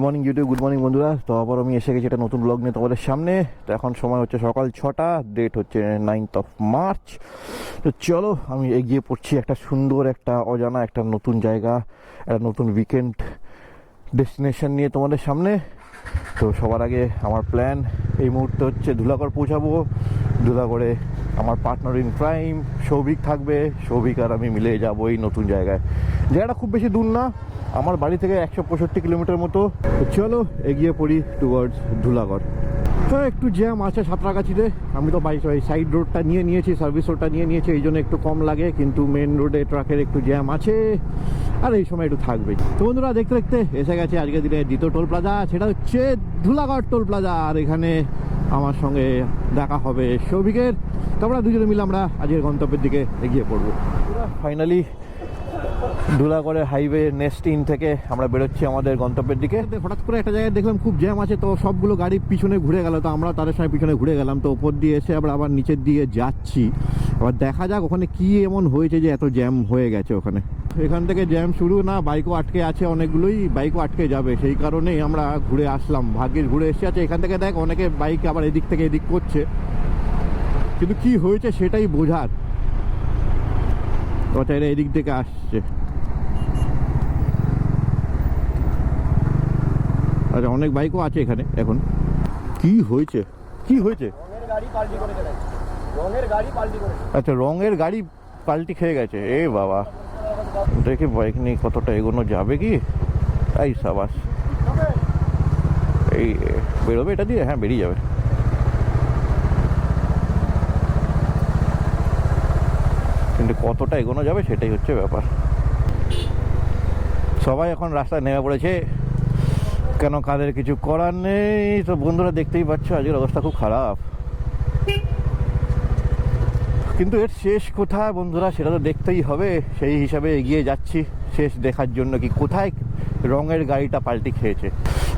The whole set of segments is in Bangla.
Good morning YouTube good morning বন্ধুরা। তো আবার আমি এসে গেছি একটা নতুন ব্লগ নিয়ে তোমাদের সামনে। তো এখন সময় হচ্ছে সকাল ছটা। ডেট হচ্ছে নাইনথ অফ মার্চ তো চলো, আমি এগিয়ে পড়ছি একটা সুন্দর, একটা অজানা, একটা নতুন জায়গা, একটা নতুন উইকেন্ড ডেস্টিনেশন নিয়ে তোমাদের সামনে। তো সবার আগে আমার প্ল্যান এই মুহূর্তে হচ্ছে ধুলাগড় পৌঁছাবো। ধুলাগড়ে আমার পার্টনার ইন ক্রাইম সৌভিক থাকবে। সৌভিক আর আমি মিলে যাব এই নতুন জায়গায়। জায়গাটা খুব বেশি দূর না। আমার বাড়ি থেকে একশো পঁয়ষট্টি কিলোমিটার মতো। চলো, এগিয়ে পড়ি টুয়ার্ডস ধুলাগড়। তো একটু জ্যাম আছে সাঁতরাগাছিতে। আমি তো বাইক সাইড রোডটা নিয়ে নিয়েছি সার্ভিস রোডটা নিয়ে নিয়েছি, এই জন্য একটু কম লাগে, কিন্তু মেন রোডে ট্রাকের একটু জ্যাম আছে। আর এই সময় একটু থাকবেই তো বন্ধুরা, দেখতে দেখতে এসে গেছে আজকের দিনে দ্বিতীয় টোল প্লাজা সেটা হচ্ছে ধুলাগড় টোল প্লাজা আর এখানে আমার সঙ্গে দেখা হবে সৌভিকের। তো আমরা দুজনে মিলে আমরা আজকের গন্তব্যের দিকে এগিয়ে পড়ব। ফাইনালি ধুলাগড়ের হাইওয়ে নেক্সট ইন থেকে আমরা বেরোচ্ছি আমাদের গন্তব্যের দিকে। হঠাৎ করে একটা জায়গায় দেখলাম খুব জ্যাম আছে, তো সবগুলো গাড়ি পিছনে ঘুরে গেল, তো আমরা তাদের সঙ্গে পিছনে ঘুরে গেলাম, তো ওপর দিয়ে এসে আবার আবার নিচের দিয়ে যাচ্ছি। এবার দেখা যাক ওখানে কি এমন হয়েছে যে এত জ্যাম হয়ে গেছে ওখানে। এখান থেকে জ্যাম শুরু, না, বাইকও আটকে আছে অনেকগুলোই, বাইকও আটকে যাবে, সেই কারণেই আমরা ঘুরে আসলাম ভাগ্যের ঘুরে এসে আছে। এখান থেকে দেখ, অনেকে বাইক আবার এদিক থেকে এদিক করছে। কিন্তু কি হয়েছে সেটাই বোঝার। তো এরা এদিক থেকে আসছে আচ্ছা অনেক বাইকও আছে এখানে এখন। কি হয়েছে? কি হয়েছে? আচ্ছা রঙের গাড়ি পাল্টি খেয়ে গেছে। এ বাবা। দেখে বাইক নিয়ে কতটা এগোনো যাবে কি? এই সাবাস। এই বেরোবে এটা দিয়ে? হ্যাঁ বেরিয়ে যাবে। কিন্তু কতটা এগোনো যাবে সেটাই হচ্ছে ব্যাপার। সবাই এখন রাস্তায় নেমে পড়েছে। কেন কাদের কিছু করার নেই? তো বন্ধুরা দেখতেই পাচ্ছ, আজকের অবস্থা খুব খারাপ। কিন্তু এর শেষ কোথায় বন্ধুরা, সেটা তো দেখতেই হবে। সেই হিসাবে এগিয়ে যাচ্ছি। শেষ দেখার জন্য কি কোথায় রঙের গাড়িটা পাল্টি খেয়েছে?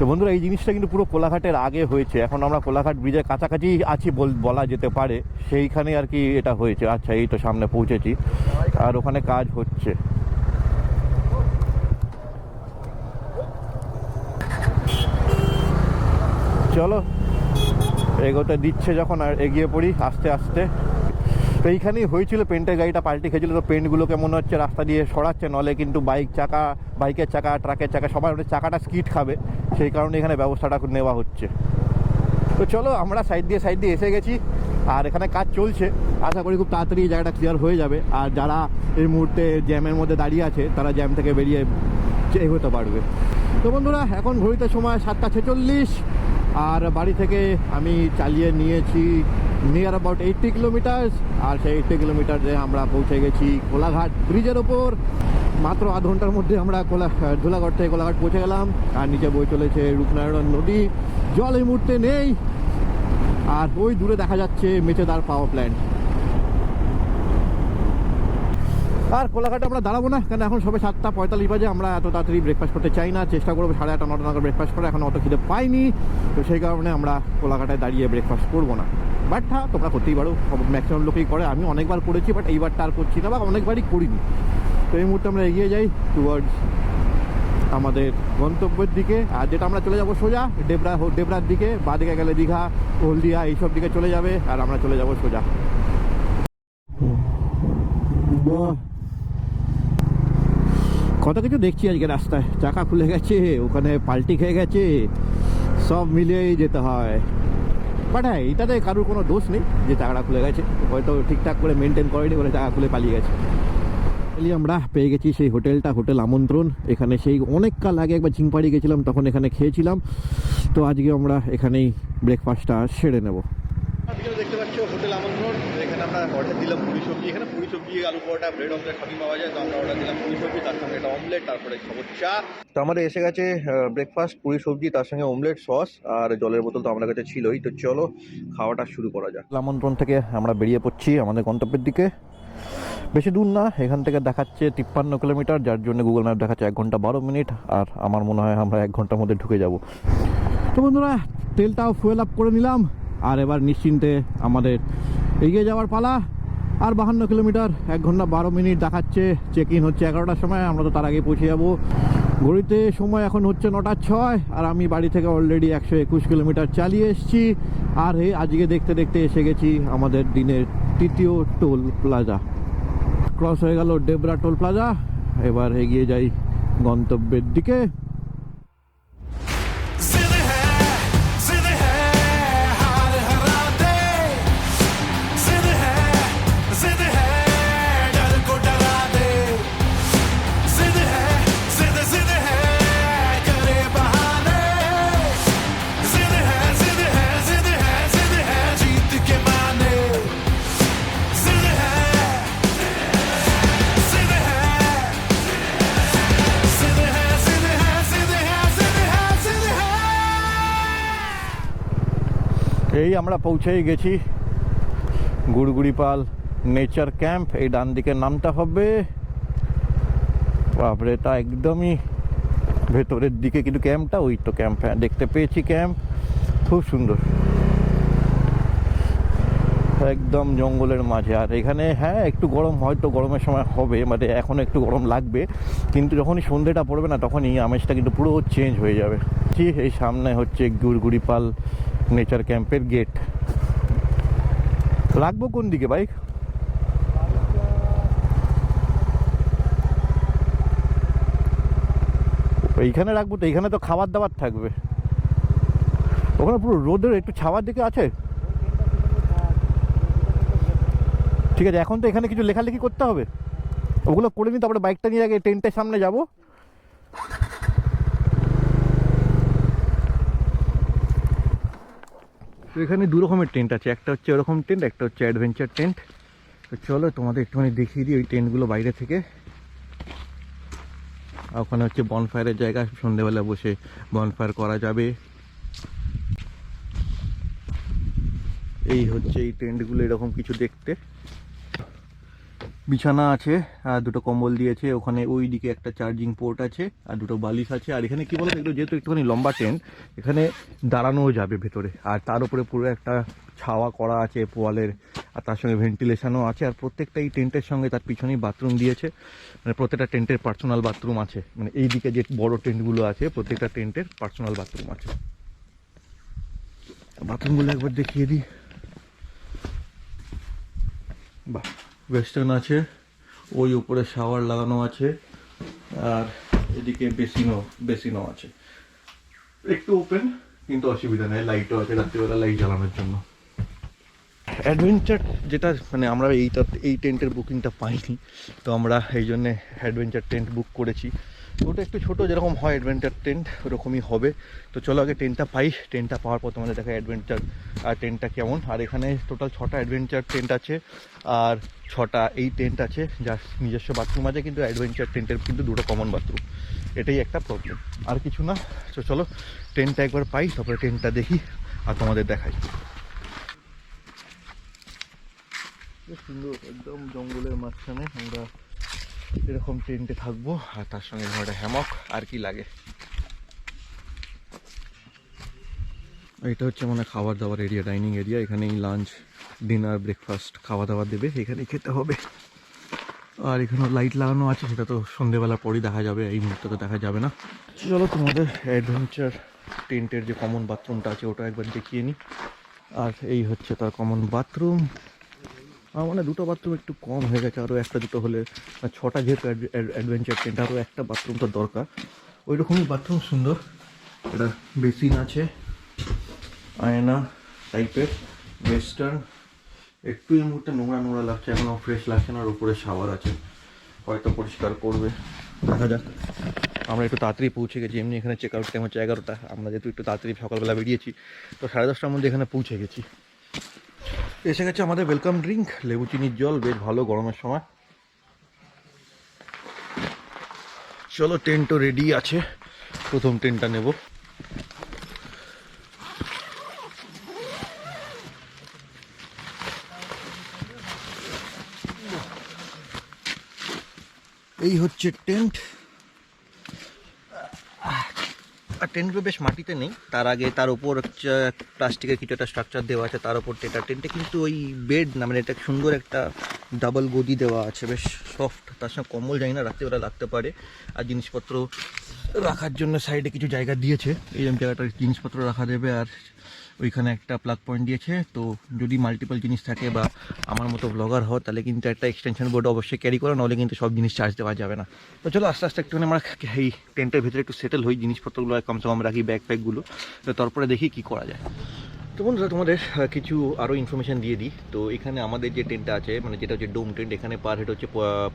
তো বন্ধুরা, এই জিনিসটা কিন্তু পুরো কোলাঘাটের আগে হয়েছে। এখন আমরা কোলাঘাট ব্রিজের কাছাকাছি আছি বল- যেতে পারে। সেইখানে আর কি এটা হয়েছে। আচ্ছা এই তো সামনে পৌঁছেছি। আর ওখানে কাজ হচ্ছে। চলো, এগোতে দিচ্ছে যখন আর এগিয়ে পড়ি আস্তে আস্তে। তো এইখানেই হয়েছিল পেন্টের গাড়িটা, পাল্টে খেয়েছিল। তো পেন্টগুলোকে মনে হচ্ছে, রাস্তা দিয়ে সরাচ্ছে, নলে কিন্তু বাইক চাকা বাইকের চাকা ট্রাকের চাকা সবার ওটা চাকাটা স্কিট খাবে। সেই কারণে এখানে ব্যবস্থাটা নেওয়া হচ্ছে। তো চলো, আমরা সাইড দিয়ে সাইড দিয়ে এসে গেছি। আর এখানে কাজ চলছে। আশা করি খুব তাড়াতাড়ি জায়গাটা ক্লিয়ার হয়ে যাবে। আর যারা এই মুহূর্তে জ্যামের মধ্যে দাঁড়িয়ে আছে, তারা জ্যাম থেকে বেরিয়ে এগোতে পারবে। তো বন্ধুরা, এখন ঘড়িতে সময় সাতটা ছেচল্লিশ। আর বাড়ি থেকে আমি চালিয়ে নিয়েছি নিয়ার অ্যাবাউট এইটটি কিলোমিটার আর সেই এইটটি কিলোমিটারে আমরা পৌঁছে গেছি কোলাঘাট ব্রিজের ওপর। মাত্র আধ ঘণ্টার মধ্যে আমরা কোলা, ধুলাঘাট থেকে কোলাঘাট পৌঁছে গেলাম। আর নিচে বই চলেছে রূপনারায়ণ নদী। জল এই মুহূর্তে নেই। আর ওই দূরে দেখা যাচ্ছে মেচেদার পাওয়ার প্ল্যান্ট আর কোলাঘাটে আমরা দাঁড়াবো না কারণ এখন সবে সাতটা পঁয়তাল্লিশ বাজে। আমরা এত তাড়াতাড়ি ব্রেকফাস্ট করতে চাই না। চেষ্টা করব সাড়ে আটটা, নটা নাগাদ ব্রেকফাস্ট করে এখন অত খিদে পাইনি। তো সেই কারণে আমরা কোলাঘাটায় দাঁড়িয়ে ব্রেকফাস্ট করব না। বাট হ্যাঁ তোমরা করতেই পারো। ম্যাক্সিমাম লোকেই করে। আমি অনেকবার করেছি বাট এইবার আর করছি না, বা অনেকবারই করিনি। তো এই মুহূর্তে আমরা এগিয়ে যাই টুয়ার্ডস আমাদের গন্তব্যের দিকে। আর যেটা আমরা চলে যাব সোজা, ডেবরা ডেবরার দিকে। বাদিকে গেলে দীঘা, হলদিয়া, এইসব দিকে চলে যাবে, আর আমরা চলে যাব সোজা। কত কিছু দেখছি আজকে রাস্তায়। চাকা খুলে গেছে, ওখানে পাল্টি খেয়ে গেছে। সব মিলিয়েই যেতে হয়। বাট হ্যাঁ এটাতে কারোর কোনো দোষ নেই যে টাকাটা খুলে গেছে। হয়তো ঠিকঠাক করে মেনটেন করেনি বলে টাকা খুলে পালিয়ে গেছে। আমরা পেয়ে গেছি সেই হোটেলটা, হোটেল আমন্ত্রণ। এখানে সেই অনেক কাল আগে একবার ঝিংপাড়ি গেছিলাম, তখন এখানে খেয়েছিলাম। তো আজকে আমরা এখানেই ব্রেকফাস্টটা সেরে নেব। দেখতে পাচ্ছ হোটেল আমন্ত্রণ। এখানে আমরা অর্ডার দিলাম পুরি সবজি এখানে তো তো আমাদের এসে গেছে ব্রেকফাস্ট পুরি সবজি, তার সঙ্গে অমলেট সস আর জলের বোতল তো আমাদের কাছে ছিলই। তো চলো, খাওয়াটা শুরু করা যাক। আমন্ত্রণ থেকে আমরা বেরিয়ে পড়ছি আমাদের গন্তব্যের দিকে। বেশি দূর না, এখান থেকে দেখাচ্ছে তিপ্পান্ন কিলোমিটার, যার জন্য গুগল ম্যাপ দেখাচ্ছে এক ঘণ্টা বারো মিনিট, আর আমার মনে হয় আমরা এক ঘণ্টার মধ্যে ঢুকে যাব। তো বন্ধুরা, তেলটাও ফুয়েল আপ করে নিলাম, আর এবার নিশ্চিন্তে আমাদের এগিয়ে যাওয়ার পালা। আর বাহান্ন কিলোমিটার, এক ঘণ্টা বারো মিনিট দেখাচ্ছে চেক ইন হচ্ছে এগারোটার সময়, আমরা তো তার আগে পৌঁছে যাব। ঘড়িতে সময় এখন হচ্ছে নটা ছয়, আর আমি বাড়ি থেকে অলরেডি একশো একুশ কিলোমিটার চালিয়ে এসেছি। আর এই আজকে দেখতে দেখতে এসে গেছি আমাদের দিনের তৃতীয় টোল প্লাজা। ক্রস হয়ে গেল ডেবরা টোল প্লাজা, এবার এগিয়ে যাই গন্তব্যের দিকে। এই আমরা পৌঁছেই গেছি। গুড়গুড়িপাল নেচার ক্যাম্প, এই ডান দিকে নামটা হবে। বাপরে, তা একদমই ভেতরের দিকে কিন্তু ক্যাম্পটা, ওই তো ক্যাম্প হ্যাঁ দেখতে পেয়েছি ক্যাম্প। খুব সুন্দর। একদম জঙ্গলের মাঝে। আর এখানে হ্যাঁ একটু গরম হয়তো গরমের সময় হবে মানে এখনও একটু গরম লাগবে, কিন্তু যখনই সন্ধেটা পড়বে না, তখনই আমেজটা কিন্তু পুরো চেঞ্জ হয়ে যাবে। এই সামনে হচ্ছে গুড়গুড়িপাল নেচার ক্যাম্পের গেট রাখব কোন দিকে বাইক এইখানে রাখব তো, এইখানে তো খাবার দাবার থাকবে। ওখানে পুরো রোদের একটু ছাওয়ার দিকে আছে? ঠিক আছে, এখন তো এখানে কিছু লেখালেখি করতে হবে। ওগুলো করে নিই তারপরে বাইকটা নিয়ে আগে টেন্টের সামনে যাব। তো এখানে দু রকমের টেন্ট আছে, একটা হচ্ছে ওরকম টেন্ট, একটা হচ্ছে অ্যাডভেঞ্চার টেন্ট। তো চলো তোমাদের একটুখানি দেখিয়ে দিই ওই টেন্টগুলো বাইরে থেকে। আর ওখানে হচ্ছে বনফায়ারের জায়গা, সন্ধেবেলা বসে বনফায়ার করা যাবে। এই হচ্ছে এই টেন্টগুলো এরকম কিছু দেখতে। বিছানা আছে, আর দুটো কম্বল দিয়েছে, ওখানে ওই দিকে একটা চার্জিং পোর্ট আছে, আর দুটো বালিশ আছে, আর এখানে কি বলতো একটু যেহেতু একটুখানি লম্বা টেন্ট এখানে দাঁড়ানোও যাবে ভেতরে। আর তার উপরে পুরো একটা ছাওয়া করা আছে পোয়ালের, আর তার সঙ্গে ভেন্টিলেশনও আছে, আর প্রত্যেকটা এই টেন্টের সঙ্গে তার পিছনেই বাথরুম দিয়েছে। মানে প্রত্যেকটা টেন্টের পার্সোনাল বাথরুম আছে। মানে এই দিকে যে বড় টেন্টগুলো আছে, প্রত্যেকটা টেন্টের পার্সোনাল বাথরুম আছে। বাথরুমগুলো একবার দেখিয়ে দিই। ওয়েস্টার্ন আছে, ওই উপরে শাওয়ার লাগানো আছে, আর এদিকে বেসিনও বেসিনও আছে। একটু ওপেন কিন্তু অসুবিধা নেই লাইটও আছে, রাত্রিবেলা লাইট জ্বালানোর জন্য। অ্যাডভেঞ্চার যেটা মানে আমরা এইটা, এই টেন্টের বুকিংটা পাইনি, তো আমরা এই জন্যে অ্যাডভেঞ্চার টেন্ট বুক করেছি। ওটা একটু ছোটো, যেরকম হয় অ্যাডভেঞ্চার টেন্ট ওরকমই হবে। তো চলো আগে টেন্টটা পাই। টেন্টটা পাওয়ার পর তোমাদের দেখা অ্যাডভেঞ্চার আর টেন্টটা কেমন। আর এখানে টোটাল ছটা অ্যাডভেঞ্চার টেন্ট আছে, আর ছটা, এই টেন্ট আছে, যার নিজস্ব বাথরুম আছে, কিন্তু অ্যাডভেঞ্চার টেন্টের কিন্তু দুটো কমন বাথরুম এটাই একটা প্রবলেম আর কিছু না, তো চলো টেন্টটা একবার পাই, তারপরে টেন্টটা দেখি, আর তোমাদের দেখাই। সুন্দর, একদম জঙ্গলের মাঝখানে আমরা এরকম টেন্টে থাকব, আর তার সঙ্গে একটা হ্যামক, আর কি লাগে। এটা হচ্ছে মানে খাবার দাবার এরিয়া ডাইনিং এরিয়া এখানেই লাঞ্চ ডিনার ব্রেকফাস্ট খাওয়া দাওয়া দেবে এখানেই খেতে হবে। আর এখানে লাইট লাগানো আছে, সেটা তো সন্ধেবেলার পরই দেখা যাবে, এই মুহূর্তে তো দেখা যাবে না। চলো তোমাদের অ্যাডভেঞ্চার টেন্টের যে কমন বাথরুমটা আছে, ওটা একবার দেখিয়ে নিই আর এই হচ্ছে তার কমন বাথরুম আমার মানে দুটো বাথরুম একটু কম হয়ে গেছে আরও একটা দুটো হলে ছটা যেহেতু অ্যাডভেঞ্চার টেন্ট আরও একটা বাথরুম তো দরকার। ওই রকমই বাথরুম সুন্দর। এটা বেসিন আছে, আয়না টাইপের ওয়েস্টার্ন একটু এই মুহূর্তে নোংরা নোংরা লাগছে এখনও ফ্রেশ লাগছে না, আর উপরে শাওয়ার আছে। হয়তো পরিষ্কার করবে। দেখা যাক। আমরা একটু তাড়াতাড়ি পৌঁছে গেছি, এমনি এখানে চেক আউট টাইম হচ্ছে এগারোটা। আমরা যেহেতু একটু তাড়াতাড়ি সকালবেলা বেরিয়েছি, তো সাড়ে দশটার মধ্যে এখানে পৌঁছে গেছি। এসে গেছে আমাদের ওয়েলকাম ড্রিঙ্ক লেবু চিনির জল, বেশ ভালো গরমের সময়। চলো টেন্টও রেডি আছে, প্রথম টেন্টটা নেব। এই হচ্ছে টেন্ট। আর টেন্টগুলো বেশ মাটিতে নেই। তার আগে তার উপর প্লাস্টিকের কিছু একটা স্ট্রাকচার দেওয়া আছে, তার উপর টেটা টেন্টে কিন্তু ওই বেড না মানে এটা সুন্দর একটা ডাবল গদি দেওয়া আছে, বেশ সফট তার সঙ্গে কম্বল জানি না, রাত্রিবেলা লাগতে পারে। আর জিনিসপত্র রাখার জন্য সাইডে কিছু জায়গা দিয়েছে। এই জায়গাটা জিনিসপত্র রাখা দেবে আর ওইখানে একটা প্লাগ পয়েন্ট দিয়েছে। তো যদি মাল্টিপল জিনিস থাকে বা আমার মতো ব্লগার হয় তাহলে কিন্তু একটা এক্সটেনশন বোর্ড অবশ্যই ক্যারি করো, নাহলে কিন্তু সব জিনিস চার্জ দেওয়া যাবে না। তো চলো আস্তে আস্তে একটুখানি আমরা এই টেন্টের ভিতরে একটু সেটেল হই, জিনিসপত্রগুলো কমসে কম রাখি ব্যাগ প্যাকগুলো তো তারপরে দেখি কি করা যায়। তো বন্ধুরা, তোমাদের কিছু আরও ইনফরমেশন দিয়ে দিই। তো এখানে আমাদের যে টেন্টটা আছে মানে যেটা হচ্ছে ডোম টেন্ট এখানে পার হেড হচ্ছে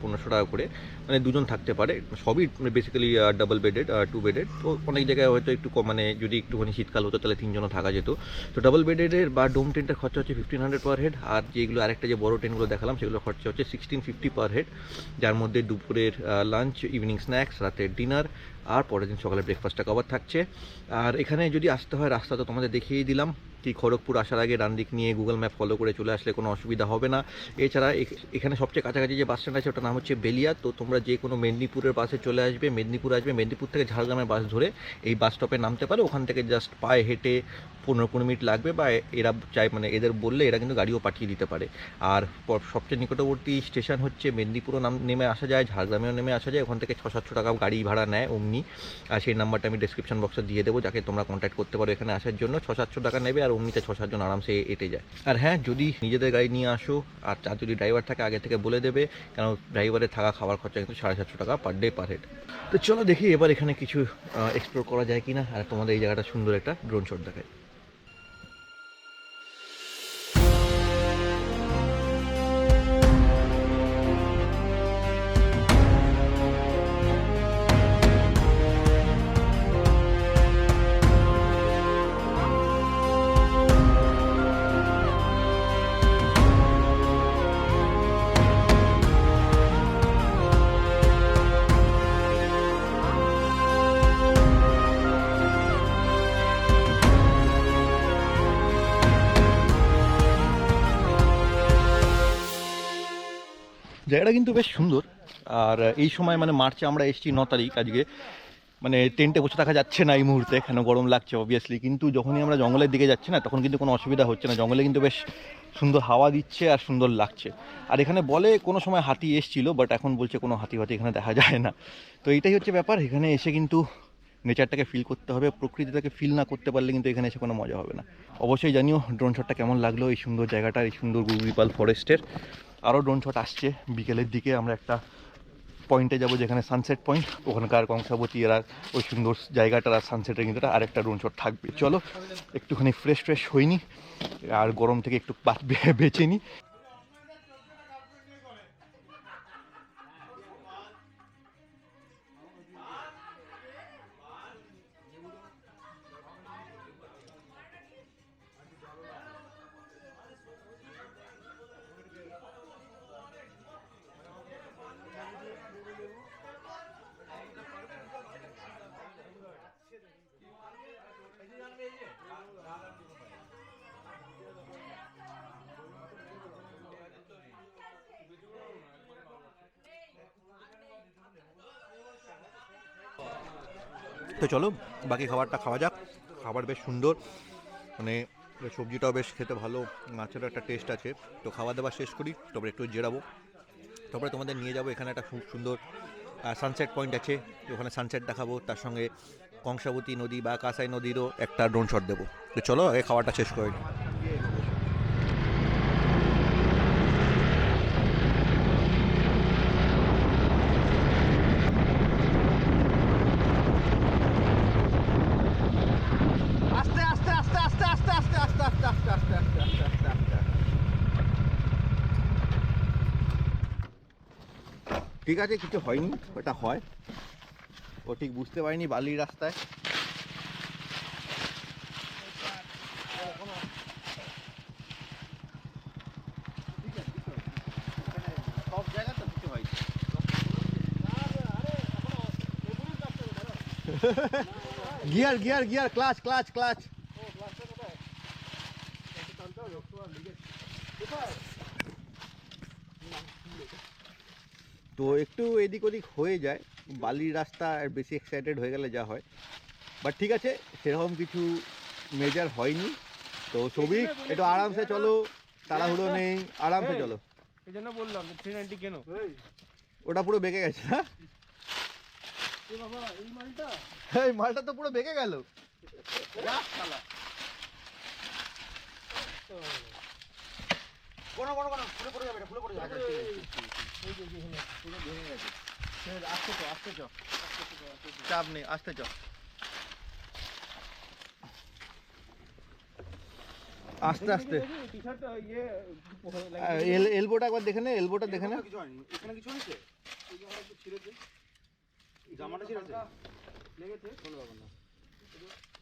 পনেরোশো টাকা করে। মানে দুজন থাকতে পারে। সবই basically double bedded two bedded তো অনেক জায়গায় হয়তো একটু মানে যদি একটুখানি শীতকাল হতো, তাহলে তিনজনও থাকা যেত। তো ডাবল বেডেডের বা ডোম টেন্টের খরচা হচ্ছে ফিফটিন হান্ড্রেড পার হেড আর যেগুলো, আরেকটা যে বড় টেন্টগুলো দেখালাম সেগুলো খরচা হচ্ছে সিক্সটিন ফিফটি পার হেড যার মধ্যে দুপুরের লাঞ্চ ইভিনিং স্ন্যাক্স রাতের ডিনার আর পরের দিন সকালে ব্রেকফাস্টটা কভার থাকছে। আর এখানে যদি আসতে হয়, রাস্তা তো তোমাদের দেখিয়েই দিলাম। কি খড়গপুর আসার আগে ডান দিক নিয়ে গুগল ম্যাপ ফলো করে চলে আসলে কোনো অসুবিধা হবে না। এছাড়া এখ- এখানে সবচেয়ে কাছাকাছি যে বাস স্ট্যান্ড আছে ওটার নাম হচ্ছে বেলিয়া। তো তোমরা যে কোনো মেদিনীপুরের বাসে চলে আসবে, মেদিনীপুর আসবে, মেদিনীপুর থেকে ঝাড়গ্রামের বাস ধরে এই বাস স্টপে নামতে পারো। ওখান থেকে জাস্ট পায়ে হেঁটে পনেরো পনেরো মিনিট লাগবে বা এরা চাই মানে এদের বললে এরা কিন্তু গাড়িও পাঠিয়ে দিতে পারে। আর সবচেয়ে নিকটবর্তী স্টেশন হচ্ছে মেদিনীপুরও নাম নেমে আসা যায়, ঝাড়গ্রামেও নেমে আসা যায়। ওখান থেকে ছ সাতশো টাকা গাড়ি ভাড়া নেয় অমনি। আর সেই নাম্বারটা আমি ডিসক্রিপশন বক্সে দিয়ে দেবো, যাকে তোমরা কন্ট্যাক্ট করতে পারো এখানে আসার জন্য। ছ সাতশো টাকা নেবে আর অমনিতে ছ সাতজন আরামসে এটে যায়। আর হ্যাঁ যদি নিজেদের গাড়ি নিয়ে আসো, আর চার যদি ড্রাইভার থাকে, আগে থেকে বলে দেবে। কেন ড্রাইভারের থাকা খাওয়ার খরচা কিন্তু সাড়ে সাতশো টাকা পার ডে পার হেড তো চলো দেখি এবার এখানে কিছু এক্সপ্লোর করা যায় কি না আর তোমাদের এই জায়গাটা সুন্দর একটা ড্রোন শট দেখায়। জায়গাটা কিন্তু বেশ সুন্দর। আর এই সময় মানে মার্চে আমরা এসেছি ন তারিখ, আজকে মানে টেন্টে বসে থাকা যাচ্ছে না এই মুহূর্তে, কেন গরম লাগছে অবভিয়াসলি কিন্তু যখনই আমরা জঙ্গলের দিকে যাচ্ছি না, তখন কিন্তু কোনো অসুবিধা হচ্ছে না। জঙ্গলে কিন্তু বেশ সুন্দর হাওয়া দিচ্ছে আর সুন্দর লাগছে। আর এখানে বলে কোনো সময় হাতি এসছিল বাট এখন বলছে কোনো হাতি হাতি এখানে দেখা যায় না। তো এইটাই হচ্ছে ব্যাপার, এখানে এসে কিন্তু নেচারটাকে ফিল করতে হবে, প্রকৃতিটাকে ফিল না করতে পারলে কিন্তু এখানে এসে কোনো মজা হবে না। অবশ্যই জানিও ড্রোন শটটা কেমন লাগল এই সুন্দর জায়গাটা, এই সুন্দর গুগলিপাল ফরেস্টের আরও ড্রোন শট আসছে। বিকেলের দিকে আমরা একটা পয়েন্টে যাব যেখানে সানসেট পয়েন্ট ওখানকার কংসাবতী এরা ওই সুন্দর জায়গাটার আর সানসেটের কিন্তু আর একটা ড্রোন শট থাকবে। চলো, একটুখানি ফ্রেশ ফ্রেশ হইনি, আর গরম থেকে একটু বাদ বে- বেঁচে নিই তো চলো, বাকি খাবারটা খাওয়া যাক। খাবার বেশ সুন্দর। মানে সবজিটাও বেশ খেতে ভালো। মাছেরও একটা টেস্ট আছে। তো খাওয়া দাওয়া শেষ করি, তারপরে একটু জেরাবো। তারপরে তোমাদের নিয়ে যাব। এখানে একটা খুব সুন্দর সানসেট পয়েন্ট আছে। ওখানে সানসেট দেখাবো। তার সঙ্গে কংসাবতী নদী বা কাঁসাই নদীরও একটা ড্রোন শট দেবো। তো চলো, আগে খাবারটা শেষ করে ঠিক আছে, কিছু হয়নি, ওটা হয়। ও ঠিক বুঝতে পারিনি বালির রাস্তায়। Gear gear gear, clutch clutch clutch. তো একটু এদিক ওদিক হয়ে যায় বালির রাস্তা আর বেশি এক্সাইটেড হয়ে গেলে যা হয়। বাট ঠিক আছে সেরকম কিছু মেজার হয়নি। তো সবিক একটু আরামসে চলো তাড়াহুড়ো নেই আরামসে চলো। এই জন্য বললাম থ্রি নাইনটি কেন? ওটা পুরো বেঁকে গেছে না? বাবা এই মালটা? এই মালটা তো পুরো বেঁকে গেল। কোনো কোনো কোনো ফুলে পড়ে যাবে ফুলে পড়ে যাবে আসতে চ আসতে চ চাপ নেই আসতে চ আস্তে আস্তে টি শার্ট ইয়ে এল- এলবোটা একবার দেখে নে এলবোটা দেখে নে এখানে কিছু হয়েছে জামাটা ছিঁড়েছে লেগেছে কোনো ব্যাপার না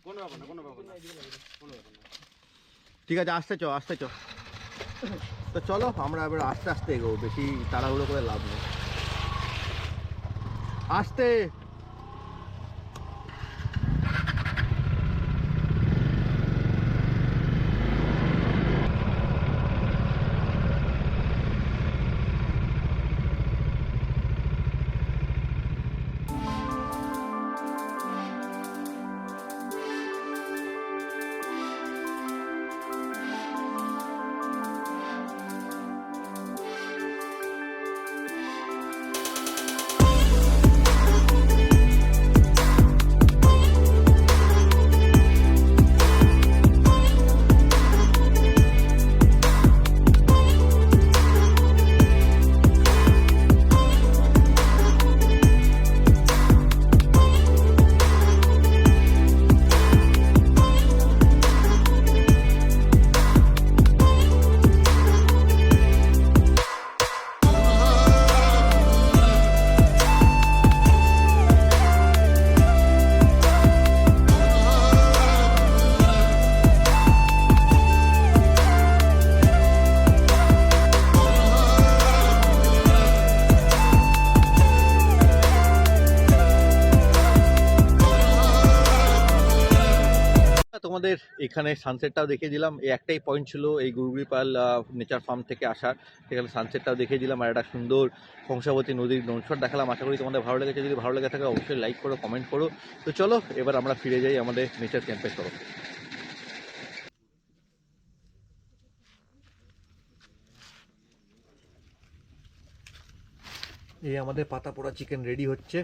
কোনো ব্যাপার না কোনো ব্যাপার না কোনো ব্যাপার না ঠিক আছে আসতে চ আসতে চ তো চলো আমরা এবার আস্তে আস্তে এগোবো বেশি তাড়াহুড়ো করে লাভ নেই। আস্তে! এখানে সানসেটটাও দেখিয়ে দিলাম। এই একটাই পয়েন্ট ছিল এই গুরুগিপাল নেচার ফার্ম থেকে আসার সেখানে সানসেটটাও দেখিয়ে দিলাম আর একটা সুন্দর কংসাবতী নদীর নৌশট দেখালাম। আশা করি তোমাদের ভালো লেগেছে। যদি ভালো লেগে থাকে অবশ্যই লাইক করো কমেন্ট করো। তো চলো, এবার আমরা ফিরে যাই আমাদের নেচার ক্যাম্পের তরফ। এই আমাদের পাতা পোড়া চিকেন রেডি হচ্ছে।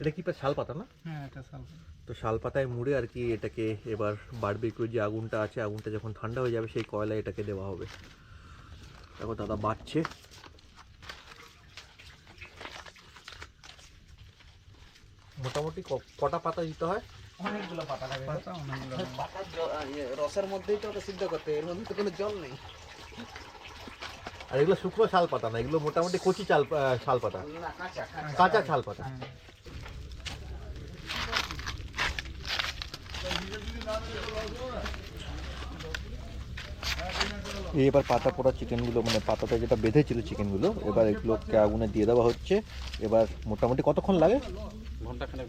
এটা কি শাল পাতা না? হ্যাঁ এটা সাল তো শাল পাতায় মুড়ে আর কি এটাকে এবার বারবিকিউর যে আগুনটা আছে আগুনটা যখন ঠান্ডা হয়ে যাবে সেই কয়লা এটাকে দেওয়া হবে। দেখো দাদা বাড়ছে। মোটামুটি ক- কটা পাতা দিতে হয়? অনেকগুলো পাতা লাগে। পাতা রসের মধ্যেই তো ওটা সিদ্ধ করতে এর মধ্যে তো কোনো জল নেই। আর এগুলো শুকনো শাল পাতা না এগুলো মোটামুটি কচি চাল শাল পাতা কাঁচা কাঁচা। শাল পাতা এবার পাতা পোড়া চিকেনগুলো মানে পাতাতে যেটা বেঁধেছিল চিকেনগুলো এবার এগুলোকে আগুনে দিয়ে দেওয়া হচ্ছে। এবার মোটামুটি কতক্ষণ লাগে? ঘণ্টা খানেক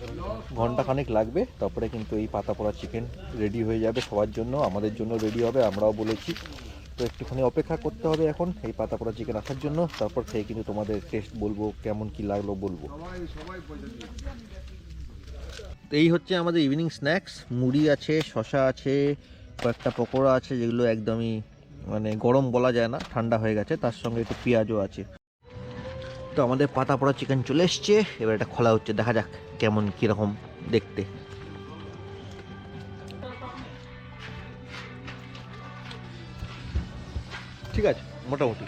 ঘণ্টা খানেক লাগবে তারপরে কিন্তু এই পাতা পোড়া চিকেন রেডি হয়ে যাবে সবার জন্য আমাদের জন্য রেডি হবে আমরাও বলেছি। তো একটুখানি অপেক্ষা করতে হবে এখন এই পাতা পোড়া চিকেন আসার জন্য তারপর খেয়ে কিন্তু তোমাদের টেস্ট বলব কেমন কি লাগল বলব। এই হচ্ছে আমাদের ইভিনিং স্ন্যাক্স মুড়ি আছে শশা আছে, কয়েকটা পকোড়া আছে, যেগুলো একদমই মানে গরম বলা যায় না, ঠান্ডা হয়ে গেছে। তার সঙ্গে একটু পেঁয়াজও আছে। তো আমাদের পাতা পোড়া চিকেন চলে এসছে। এবার এটা খোলা হচ্ছে, দেখা যাক কেমন, কীরকম দেখতে। ঠিক আছে, মোটামুটি।